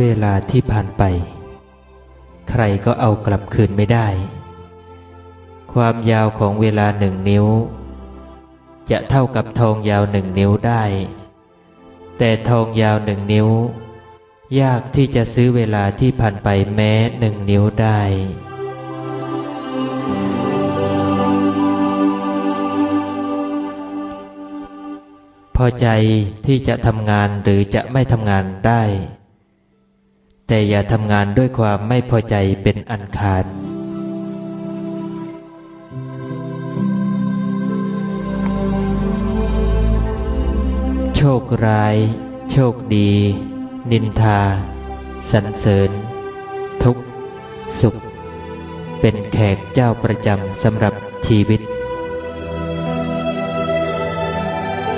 เวลาที่ผ่านไป ใครก็เอากลับคืนไม่ได้ ความยาวของเวลาหนึ่งนิ้ว จะเท่ากับทองยาวหนึ่งนิ้วได้ แต่ทองยาวหนึ่งนิ้ว ยากที่จะซื้อเวลาที่ผ่านไปแม้หนึ่งนิ้วได้พอใจที่จะทำงานหรือจะไม่ทำงานได้ แต่อย่าทำงานด้วยความไม่พอใจเป็นอันขาดโชคร้าย โชคดี นินทา สรรเสริญ ทุกข์สุข เป็นแขกเจ้าประจำสำหรับชีวิต